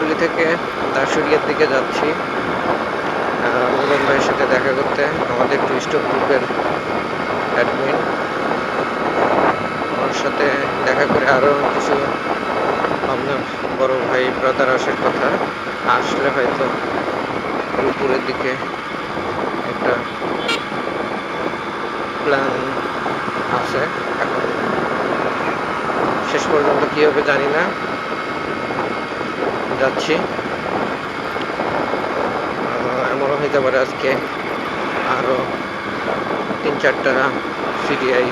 মোলাটুলি থেকে দাসুরিয়ার দিকে যাচ্ছি। আহ, ভাইয়ের সাথে দেখা করতে আমাদের টুইস্ট গ্রুপের অ্যাডমিন ওর সাথে দেখা করে আরও কিছু আপনার বড় ভাই ব্রাদার আসার কথা। আসলে হয়তো উপরের দিকে একটা প্ল্যান আছে। এখন শেষ পর্যন্ত কী হবে জানি না। যাচ্ছি। এমনও হইতে পারে আজকে আরও তিন চারটা সিডিআই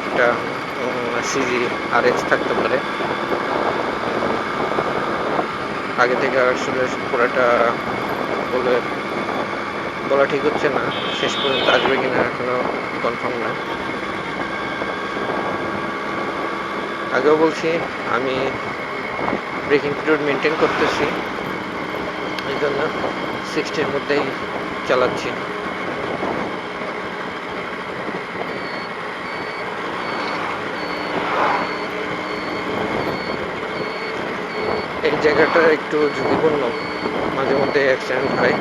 একটা সিজি আর এক্স থাকতে পারে। আগে থেকে আসলে পুরোটা বলে, বলা ঠিক হচ্ছে না, শেষ পর্যন্ত আসবে কিনা এখনও কনফার্ম না আগেও বলছি, আমি ব্রেকিং পিরিয়ড মেনটেন করতেছি। এই জন্য সিক্সটির মধ্যেই চালাচ্ছি। এই জায়গাটা একটু ঝুঁকিপূর্ণ, মাঝে মধ্যে অ্যাক্সিডেন্ট হয়।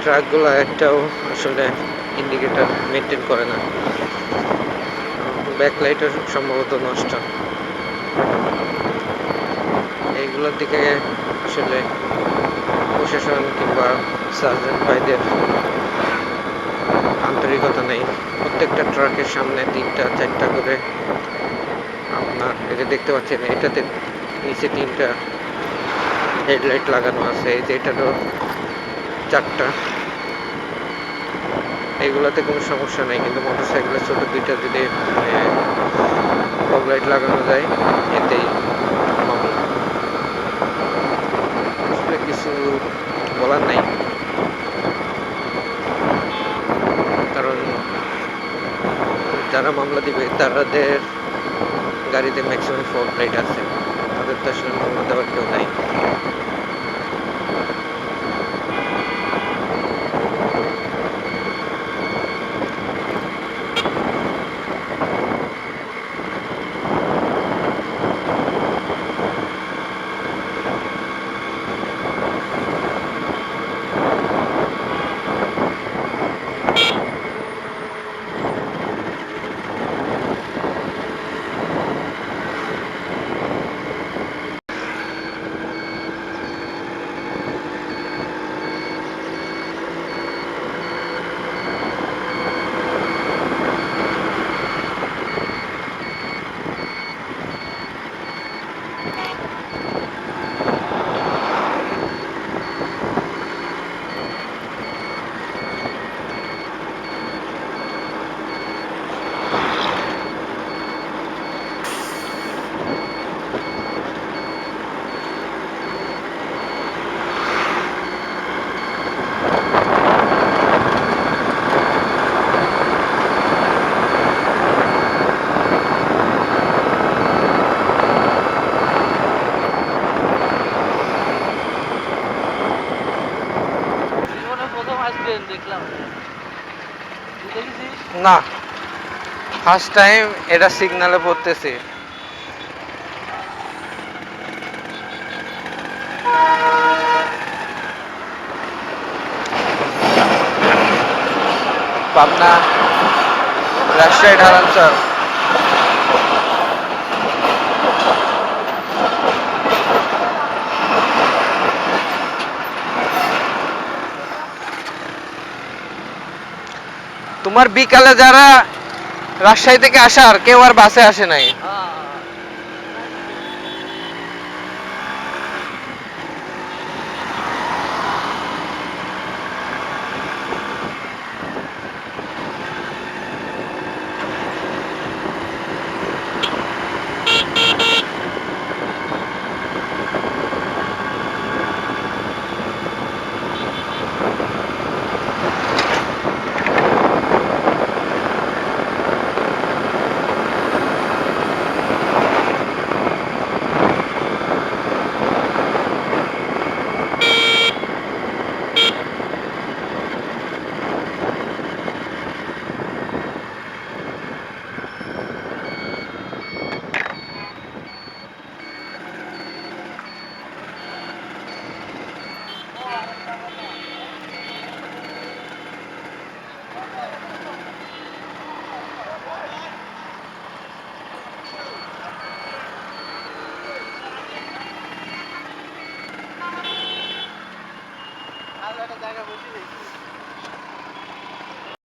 ট্রাকগুলো একটাও আসলে ইন্ডিকেটার মেনটেন করে না। ব্যাকলাইটও সম্ভবত নষ্ট। এইগুলোর দিকে আসলে প্রশাসন কিংবা সার্জেন্ট ভাইদের আন্তরিকতা নেই। প্রত্যেকটা ট্রাকের সামনে তিনটা, চারটা করে আপনার এটা দেখতে পাচ্ছেন, এটাতে নিচে তিনটা হেডলাইট লাগানো আছে, এই যে এটারও চারটা। এইগুলোতে কোনো সমস্যা নেই, কিন্তু মোটর সাইকেলের ছোটো দুইটা যদি ফগ লাইট লাগানো যায়, এতেই আসলে কিছু বলার নাই। কারণ যারা মামলা দিবে তাদের গাড়িতে ম্যাক্সিমাম ফগ লাইট আছে। তাদের তো আসলে মামলা দেওয়ার কেউ নাই। না ফার্স্ট টাইম এটা সিগনালে পড়তেছে। পাবনা রাজশাহী ঢালাঞ্চল তোমার বিকালে যারা রাজশাহী থেকে আসার কেউ আর বাসে আসে নাই।